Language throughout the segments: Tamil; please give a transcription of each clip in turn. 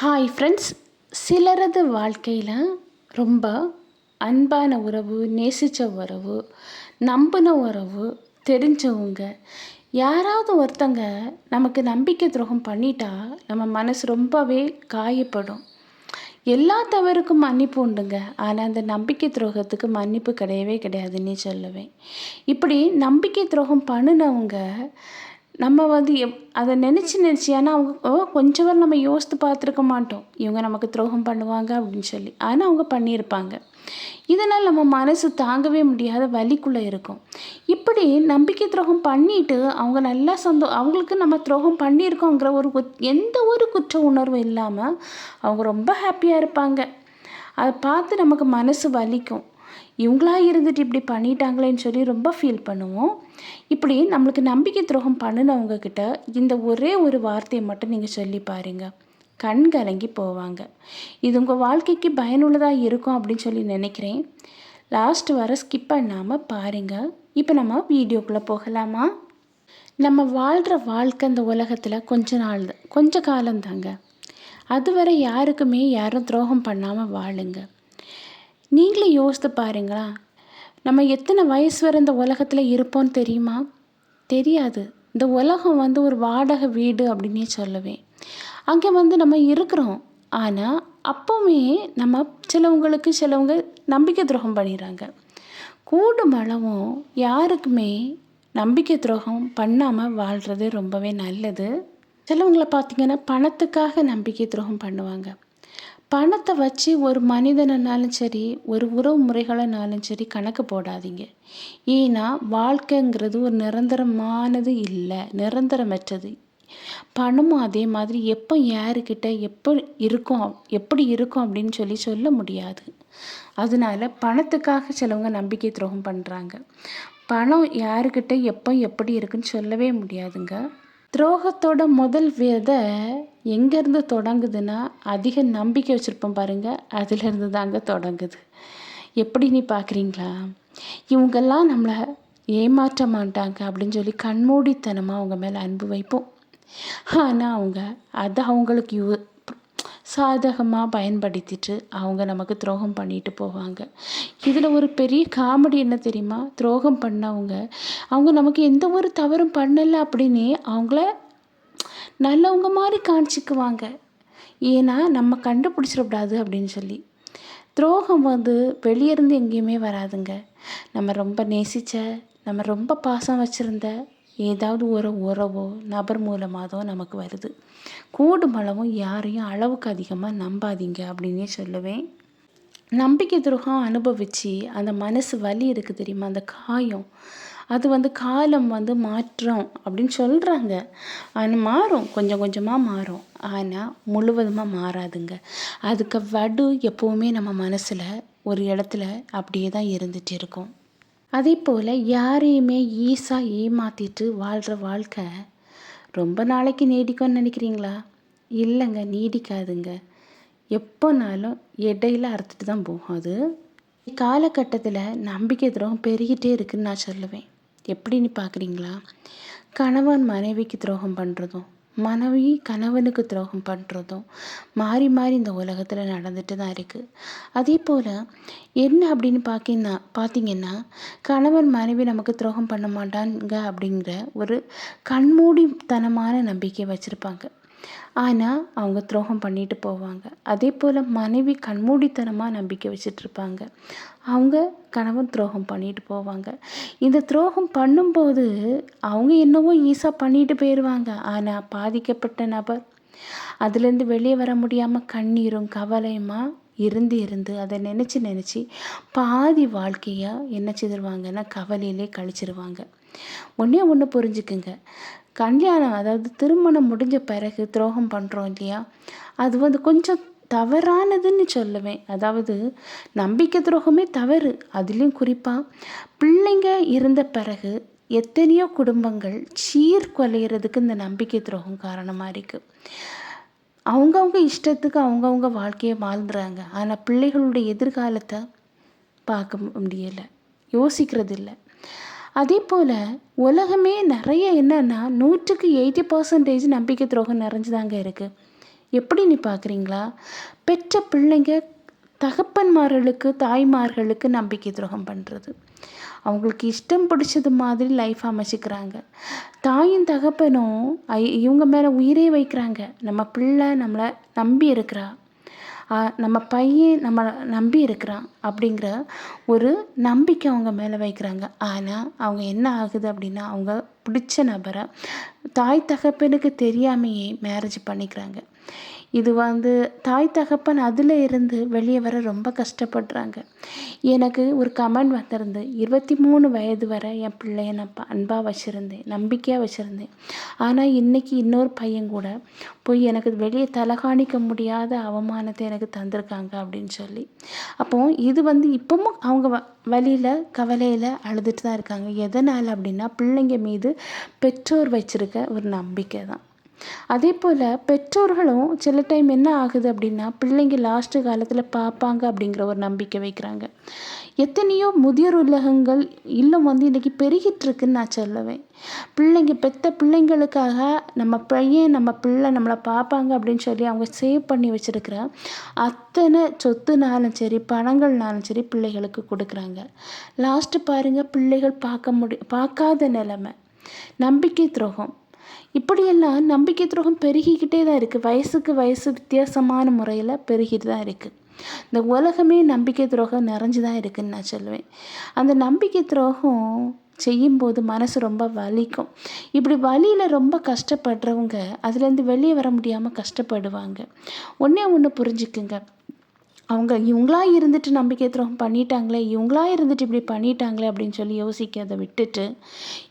ஹாய் ஃப்ரெண்ட்ஸ் சிலரது வாழ்க்கையில் ரொம்ப அன்பான உறவு நேசித்த உறவு நம்பின உறவு தெரிஞ்சவங்க. யாராவது ஒருத்தங்க நமக்கு நம்பிக்கை துரோகம் பண்ணிட்டா நம்ம மனசு ரொம்பவே காயப்படும். எல்லா தவறுக்கும் மன்னிப்பு உண்டுங்க. ஆனால் அந்த நம்பிக்கை துரோகத்துக்கு மன்னிப்பு கிடையவே கிடையாதுன்னே சொல்லுவேன். இப்படி நம்பிக்கை துரோகம் பண்ணினவங்க நம்ம வந்து எப் அதை நினச்சி நினச்சி ஏன்னா அவங்க ஓ கொஞ்சம் வரை நம்ம யோசித்து பார்த்துருக்க மாட்டோம். இவங்க நமக்கு துரோகம் பண்ணுவாங்க அப்படின்னு சொல்லி. ஆனால் அவங்க பண்ணியிருப்பாங்க. இதனால் நம்ம மனசு தாங்கவே முடியாத வலிக்குள்ளே இருக்கும். இப்படி நம்பிக்கை துரோகம் பண்ணிட்டு அவங்க நல்லா சந்தோ அவங்களுக்கு நம்ம துரோகம் பண்ணியிருக்கோங்கிற ஒரு குத் எந்த ஒரு குற்ற உணர்வும் இல்லாமல் அவங்க ரொம்ப ஹாப்பியாக இருப்பாங்க. அதை பார்த்து நமக்கு மனசு வலிக்கும். இவங்களா இருந்துட்டு இப்படி பண்ணிட்டாங்களேன்னு சொல்லி ரொம்ப ஃபீல் பண்ணுவோம். இப்படி நம்மளுக்கு நம்பிக்கை துரோகம் பண்ணினவங்க கிட்ட இந்த ஒரே ஒரு வார்த்தையை மட்டும் நீங்கள் சொல்லி பாருங்கள் கண் கலங்கி போவாங்க. இது உங்கள் வாழ்க்கைக்கு பயனுள்ளதாக இருக்கும் அப்படின்னு சொல்லி நினைக்கிறேன். லாஸ்ட் வர ஸ்கிப் பண்ணாமல் பாருங்கள் இப்போ நம்ம வீடியோக்குள்ளே போகலாமா? நம்ம வாழ்கிற வாழ்க்கை அந்த உலகத்தில் கொஞ்ச நாள் தான் கொஞ்ச காலம்தாங்க. அதுவரை யாருக்குமே யாரும் துரோகம் பண்ணாமல் வாழுங்க. நீங்களே யோசித்து பாருங்களா? நம்ம எத்தனை வயசு வரை இந்த உலகத்தில் இருப்போம்னு தெரியுமா? தெரியாது. இந்த உலகம் வந்து ஒரு வாடகை வீடு அப்படின்னே சொல்லுவேன். அங்கே வந்து நம்ம இருக்கிறோம். ஆனால் அப்போவுமே நம்ம சிலவங்களுக்கு சிலவங்க நம்பிக்கை துரோகம் பண்ணிடுறாங்க. கூடும் அளவும் யாருக்குமே நம்பிக்கை துரோகம் பண்ணாமல் வாழ்கிறது ரொம்பவே நல்லது. சிலவங்களை பார்த்திங்கன்னா பணத்துக்காக நம்பிக்கை துரோகம் பண்ணுவாங்க. பணத்தை வச்சு ஒரு மனிதனாலும் சரி ஒரு உறவு முறைகளைனாலும் சரி கணக்கு போடாதீங்க. ஏன்னா வாழ்க்கைங்கிறது ஒரு நிரந்தரமானது இல்லை நிரந்தரமற்றது. பணமும் அதே மாதிரி எப்போ யாருக்கிட்ட எப்போ இருக்கும் எப்படி இருக்கும் அப்படின்னு சொல்லி சொல்ல முடியாது. அதனால பணத்துக்காக சிலவங்க நம்பிக்கை துரோகம் பண்ணுறாங்க பணம் யாருக்கிட்ட எப்போ எப்படி இருக்குன்னு சொல்லவே முடியாதுங்க. துரோகத்தோட முதல் விதை எங்கேருந்து தொடங்குதுன்னா அதிக நம்பிக்கை வச்சுருப்போம் பாருங்கள் அதிலேருந்து தாங்க தொடங்குது. எப்படி நீ பார்க்குறீங்களா? இவங்கெல்லாம் நம்மளை ஏமாற்ற மாட்டாங்க அப்படின்னு சொல்லி கண்மூடித்தனமாக அவங்க மேலே அன்பு வைப்போம். ஆனால் அவங்க அதை அவங்களுக்கு யூ சாதகமாக பயன்படுத்திட்டு அவங்க நமக்கு துரோகம் பண்ணிட்டு போவாங்க. இதில் ஒரு பெரிய காமெடி என்ன தெரியுமா? துரோகம் பண்ணவங்க அவங்க நமக்கு எந்த ஒரு தவறும் பண்ணலை அப்படின்னு அவங்கள நல்லவங்க மாதிரி காமிச்சிக்குவாங்க ஏன்னா நம்ம கண்டுபிடிச்சிடக்கூடாது அப்படின்னு சொல்லி. துரோகம் வந்து வெளியேருந்து எங்கேயுமே வராதுங்க. நம்ம ரொம்ப நேசித்த நம்ம ரொம்ப பாசம் வச்சுருந்த ஏதாவது ஒரு உறவோ நபர் மூலமாகதோ நமக்கு வருது. கூடுமளவும் யாரையும் அளவுக்கு அதிகமாக நம்பாதீங்க அப்படின்னே சொல்லுவேன். நம்பிக்கை துரோகம் அனுபவித்து அந்த மனசு வலி இருக்குது தெரியுமா? அந்த காயம். அது வந்து காலம் வந்து மாற்றம் அப்படின்னு சொல்கிறாங்க ஆனால் மாறும். கொஞ்சம் கொஞ்சமாக மாறும். ஆனால் முழுவதுமாக மாறாதுங்க. அதுக்கு வடு எப்போவுமே நம்ம மனசில் ஒரு இடத்துல அப்படியே தான் இருந்துகிட்டு இருக்கும். அதே போல் யாரையுமே ஈஸாக ஏமாற்றிட்டு வாழ்கிற வாழ்க்கை ரொம்ப நாளைக்கு நீடிக்கும்னு நினைக்கிறீங்களா? இல்லைங்க நீடிக்காதுங்க. எப்போனாலும் இடையில அறுத்துட்டு தான் போகும் அது. காலகட்டத்தில் நம்பிக்கை துரோகம் பெருகிட்டே இருக்குன்னு நான் சொல்லுவேன். எப்படின்னு பார்க்குறீங்களா கணவன் மனைவிக்கு துரோகம் பண்ணுறதும் மனைவி கணவனுக்கு துரோகம் பண்ணுறதும் மாறி மாறி இந்த உலகத்தில் நடந்துட்டு தான் இருக்குது அதே போல் என்ன அப்படின்னு பார்க்கினா பார்த்தீங்கன்னா கணவன் மனைவி நமக்கு துரோகம் பண்ண மாட்டாங்க அப்படிங்கிற ஒரு கண்மூடித்தனமான நம்பிக்கை வச்சுருப்பாங்க. ஆனால் அவங்க துரோகம் பண்ணிட்டு போவாங்க. அதே போல் மனைவி கண்மூடித்தனமாக நம்பிக்கை வச்சிட்ருப்பாங்க. அவங்க கணவன் துரோகம் பண்ணிட்டு போவாங்க. இந்த துரோகம் பண்ணும்போது அவங்க என்னவோ ஈஸாக பண்ணிட்டு போயிடுவாங்க ஆனால் பாதிக்கப்பட்ட நபர் அதுலேருந்து வெளியே வர முடியாமல் கண்ணீரும் கவலையுமா இருந்து இருந்து அதை நினச்சி நினச்சி பாதி வாழ்க்கையாக என்ன செய்திருவாங்கன்னா கவலையிலே கழிச்சிருவாங்க. ஒன்றே ஒன்று புரிஞ்சுக்குங்க. கல்யாணம் அதாவது திருமணம் முடிஞ்ச பிறகு துரோகம் பண்ணுறோம் இல்லையா? அது வந்து கொஞ்சம் தவறானதுன்னு சொல்லுவேன். அதாவது நம்பிக்கை துரோகமே தவறு. அதுலேயும் குறிப்பாக பிள்ளைங்க இருந்த பிறகு எத்தனையோ குடும்பங்கள் சீர்குலையிறதுக்கு இந்த நம்பிக்கை துரோகம் காரணமாக இருக்குது அவங்கவுங்க இஷ்டத்துக்கு அவங்கவுங்க வாழ்க்கையை வாழ்ந்துறாங்க. ஆனால் பிள்ளைகளுடைய எதிர்காலத்தை பார்க்க முடியலை. யோசிக்கிறது இல்லை அதே போல் உலகமே நிறைய என்னென்னா நூற்றுக்கு எயிட்டி பர்சன்டேஜ் நம்பிக்கை துரோகம் நிறைஞ்சுதாங்க இருக்குது எப்படின்னு பார்க்குறீங்களா பெற்ற பிள்ளைங்க தகப்பன்மார்களுக்கு தாய்மார்களுக்கு நம்பிக்கை துரோகம் பண்ணுறது அவங்களுக்கு இஷ்டம் பிடிச்சது மாதிரி லைஃப் அமைச்சிக்கிறாங்க. தாயும் தகப்பனும் ஐ- இவங்க மேலே உயிரே வைக்கிறாங்க. நம்ம பிள்ளை நம்மளை நம்பி இருக்கிறா. நம்ம பையன் நம்ம நம்பி இருக்கிறான் அப்படிங்கிற ஒரு நம்பிக்கை அவங்க மேலே வைக்கிறாங்க. ஆனால் அவங்க என்ன ஆகுது அப்படின்னா அவங்க பிடிச்ச நபரை தாய் தகப்பனுக்கு தெரியாமையே மேரேஜ் பண்ணிக்கிறாங்க. இது வந்து தாய் தகப்பன் அதில் இருந்து வெளியே வர ரொம்ப கஷ்டப்படுறாங்க. எனக்கு ஒரு கமெண்ட் வந்திருந்து இருபத்தி மூணு வயது வரை என் பிள்ளைய நான் அன்பாக வச்சுருந்தேன் நம்பிக்கையாக வச்சுருந்தேன். ஆனால் இன்றைக்கி இன்னொரு பையன் கூட போய் எனக்கு வெளியே தலகாணிக்க முடியாத அவமானத்தை எனக்கு தந்திருக்காங்க அப்படின்னு சொல்லி. அப்போ இது வந்து இப்போவும் அவங்க வ வழியில் கவலையில் அழுதுட்டு தான் இருக்காங்க. எதனால் அப்படின்னா பிள்ளைங்க மீது பெற்றோர் வச்சுருக்க ஒரு நம்பிக்கை தான். அதே போல் பெற்றோர்களும் சில டைம் என்ன ஆகுது அப்படின்னா பிள்ளைங்க லாஸ்ட்டு காலத்தில் பார்ப்பாங்க அப்படிங்கிற ஒரு நம்பிக்கை வைக்கிறாங்க. எத்தனையோ முதியோர் உலகங்கள் இல்லம் வந்து இன்றைக்கி பெருகிட்டு இருக்குன்னு நான் சொல்லுவேன். பிள்ளைங்க பெத்த பிள்ளைங்களுக்காக நம்ம பையன் நம்ம பிள்ளை நம்மளை பார்ப்பாங்க அப்படின்னு சொல்லி அவங்க சேவ் பண்ணி வச்சுருக்கிற அத்தனை சொத்துனாலும் சரி பணங்கள்னாலும் சரி பிள்ளைகளுக்கு கொடுக்குறாங்க. லாஸ்ட்டு பாருங்கள் பிள்ளைகள் பார்க்க முடி பார்க்காத நிலமை. நம்பிக்கை துரோகம். இப்படியெல்லாம் நம்பிக்கை துரோகம் பெருகிக்கிட்டே தான் இருக்குது வயசுக்கு வயசு வித்தியாசமான முறையில் பெருகிட்டு தான் இருக்குது இந்த உலகமே நம்பிக்கை துரோகம் நிறைஞ்சு தான் இருக்குதுன்னு நான் சொல்லுவேன். அந்த நம்பிக்கை துரோகம் செய்யும்போது மனசு ரொம்ப வலிக்கும். இப்படி வலியில் ரொம்ப கஷ்டப்படுறவங்க அதுலேருந்து வெளியே வர முடியாமல் கஷ்டப்படுவாங்க. ஒன்றே ஒன்று புரிஞ்சுக்குங்க. அவங்க இவங்களா இருந்துட்டு நம்பிக்கை துரோகம் பண்ணிட்டாங்களே இவங்களா இருந்துட்டு இப்படி பண்ணிட்டாங்களே அப்படின்னு சொல்லி யோசிக்கிறத விட்டுட்டு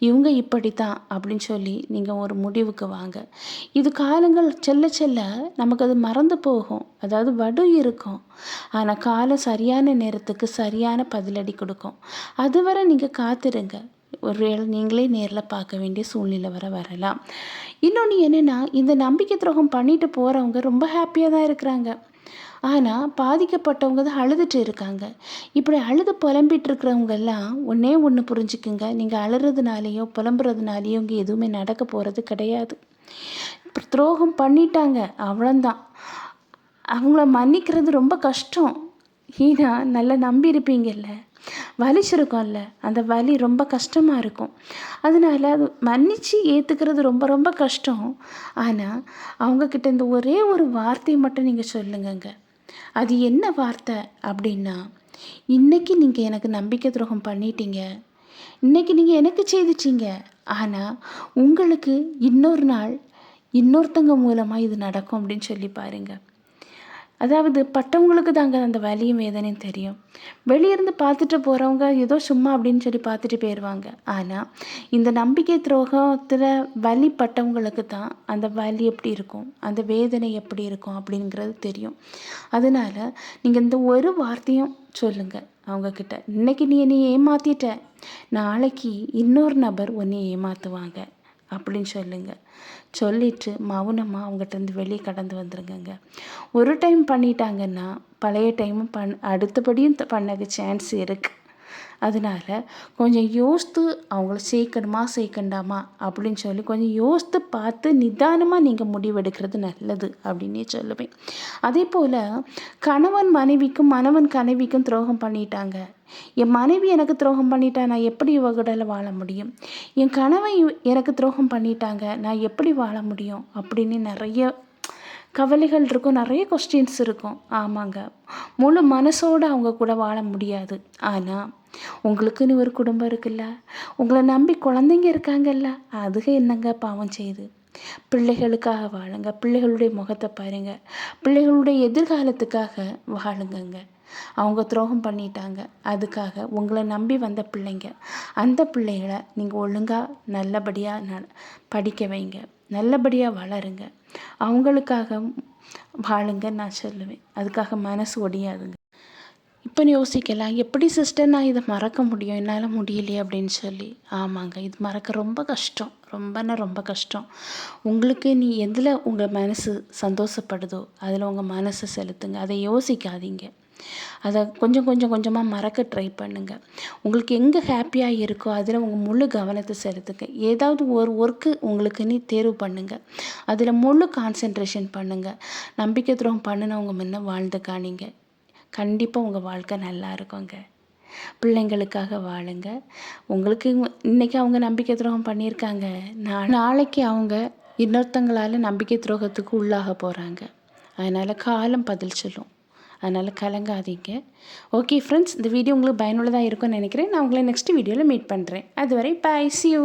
இவங்க இப்படி தான் அப்படின்னு சொல்லி நீங்கள் ஒரு முடிவுக்கு வாங்க. இது காலங்கள் செல்ல செல்ல நமக்கு அது மறந்து போகும். அதாவது வடு இருக்கும். ஆனால் காலம் சரியான நேரத்துக்கு சரியான பதிலடி கொடுக்கும். அதுவரை நீங்கள் காத்திருங்க. ஒரு வேளை நீங்களே நேரில் பார்க்க வேண்டிய சூழ்நிலை வர வரலாம். இன்னொன்று என்னென்னா இந்த நம்பிக்கை துரோகம் பண்ணிட்டு போகிறவங்க ரொம்ப ஹாப்பியாக தான் இருக்கிறாங்க. ஆனால் பாதிக்கப்பட்டவங்க தான் அழுதுட்டு இருக்காங்க. இப்படி அழுது புலம்பிட்டு இருக்கிறவங்கெல்லாம் ஒன்றே ஒன்று புரிஞ்சுக்குங்க. நீங்கள் அழுறதுனாலேயோ புலம்புறதுனாலேயோ இங்கே எதுவுமே நடக்க போகிறது கிடையாது. இப்போ துரோகம் பண்ணிட்டாங்க அவ்வளோந்தான் அவங்கள மன்னிக்கிறது ரொம்ப கஷ்டம். ஏன்னா நல்லா நம்பி இருப்பீங்கல்ல வலிச்சிருக்கோம்ல அந்த வலி ரொம்ப கஷ்டமாக இருக்கும். அதனால அது மன்னிச்சு ஏற்றுக்கிறது ரொம்ப ரொம்ப கஷ்டம். ஆனால் அவங்கக்கிட்ட இந்த ஒரே ஒரு வார்த்தையை மட்டும் நீங்கள் சொல்லுங்கங்க. அது என்ன வார்த்தை அப்படின்னா இன்னைக்கு நீங்கள் எனக்கு நம்பிக்கை துரோகம் பண்ணிட்டீங்க. இன்னைக்கு நீங்கள் எனக்கு செய்துச்சிங்க ஆனால் உங்களுக்கு இன்னொரு நாள் இன்னொருத்தங்க மூலமாக இது நடக்கும் அப்படின்னு சொல்லி பாருங்க. அதாவது பட்டவங்களுக்கு தாங்க அந்த வலியும் வேதனையும் தெரியும். வெளியிருந்து பார்த்துட்டு போகிறவங்க ஏதோ சும்மா அப்படின்னு சொல்லி பார்த்துட்டு போயிடுவாங்க ஆனால் இந்த நம்பிக்கை துரோகத்தில் வலி பட்டவங்களுக்கு தான் அந்த வலி எப்படி இருக்கும் அந்த வேதனை எப்படி இருக்கும் அப்படிங்கிறது தெரியும். அதனால் நீங்கள் இந்த ஒரு வார்த்தையும் சொல்லுங்கள் அவங்கக்கிட்ட இன்னைக்கு நீ என்னை ஏமாற்றிட்ட நாளைக்கு இன்னொரு நபர் உன்னை ஏமாற்றுவாங்க அப்படின்னு சொல்லுங்க. சொல்லிட்டு மௌனமாக அவங்ககிட்டருந்து வெளியே கடந்து வந்துருங்கங்க. ஒரு டைம் பண்ணிட்டாங்கன்னா பழைய டைமும் பண் அடுத்தபடியும் த- பண்ணக்கு சான்ஸ் இருக்குது அதனால கொஞ்சம் யோசித்து அவங்கள சேர்க்கணுமா சேர்க்கண்டாமா அப்படின்னு சொல்லி கொஞ்சம் யோசித்து பார்த்து நிதானமாக நீங்கள் முடிவெடுக்கிறது நல்லது அப்படின்னே சொல்லுவேன். அதே போல் கணவன் மனைவிக்கும் மணவன் கனைவிக்கும் துரோகம் பண்ணிட்டாங்க. என் மனைவி எனக்கு துரோகம் பண்ணிட்டா நான் எப்படி இவகுடல வாழ முடியும்? என் கணவன் எனக்கு துரோகம் பண்ணிட்டாங்க நான் எப்படி வாழ முடியும் அப்படின்னு நிறைய கவலைகள் இருக்கும் நிறைய கொஸ்டின்ஸ் இருக்கும். ஆமாங்க. முழு மனசோடு அவங்க கூட வாழ முடியாது. ஆனால் உங்களுக்குன்னு ஒரு குடும்பம் இருக்குல்ல? உங்களை நம்பி குழந்தைங்க இருக்காங்கல்ல? அதுக என்னங்க பாவம் செய்யுது பிள்ளைகளுக்காக வாழுங்க. பிள்ளைகளுடைய முகத்தை பாருங்க. பிள்ளைகளுடைய எதிர்காலத்துக்காக வாழுங்கங்க. அவங்க துரோகம் பண்ணிட்டாங்க. அதுக்காக உங்களை நம்பி வந்த பிள்ளைங்க. அந்த பிள்ளைகளை நீங்கள் ஒழுங்காக நல்லபடியாக ந படிக்க வைங்க. நல்லபடியாக வளருங்க. அவங்களுக்காக வாழுங்க நான் சொல்லுவேன். அதுக்காக மனசு ஒடியாதுங்க. இப்போ யோசிக்கலாம் எப்படி சிஸ்டர் நான் இதை மறக்க முடியும்? என்னால் முடியலையே அப்படின்னு சொல்லி. ஆமாங்க இது மறக்க ரொம்ப கஷ்டம். ரொம்பன்னா ரொம்ப கஷ்டம். உங்களுக்கு நீ எதில் உங்கள் மனசு சந்தோஷப்படுதோ அதில் உங்கள் மனசை செலுத்துங்க. அதை யோசிக்காதீங்க. அதை கொஞ்சம் கொஞ்சம் கொஞ்சமாக மறக்க ட்ரை பண்ணுங்கள் உங்களுக்கு எங்கே ஹாப்பியாக இருக்கோ அதில் உங்கள் முழு கவனத்தை செலுத்துங்க. ஏதாவது ஒரு ஒர்க்கு உங்களுக்கு நீ தேர்வு பண்ணுங்கள் அதில் முழு கான்சென்ட்ரேஷன் பண்ணுங்கள் நம்பிக்கை துரோகம் பண்ணினவங்க முன்ன வாழ்ந்து காணிங்க. கண்டிப்பாக உங்கள் வாழ்க்கை நல்லா இருக்குங்க. பிள்ளைங்களுக்காக வாழுங்க. உங்களுக்கு இன்றைக்கி அவங்க நம்பிக்கை துரோகம் பண்ணியிருக்காங்க. நான் நாளைக்கு அவங்க இன்னொருத்தங்களால் நம்பிக்கை துரோகத்துக்கு உள்ளாக போகிறாங்க அதனால் காலம் பதில் சொல்லும். அதனால் கலங்காதீங்க. ஓகே ஃப்ரெண்ட்ஸ் இந்த வீடியோ உங்களுக்கு பயனுள்ளதாக இருக்கும்னு நினைக்கிறேன். நான் உங்களை நெக்ஸ்ட் வீடியோவில் மீட் பண்ணுறேன் அதுவரை பாய் சி யூ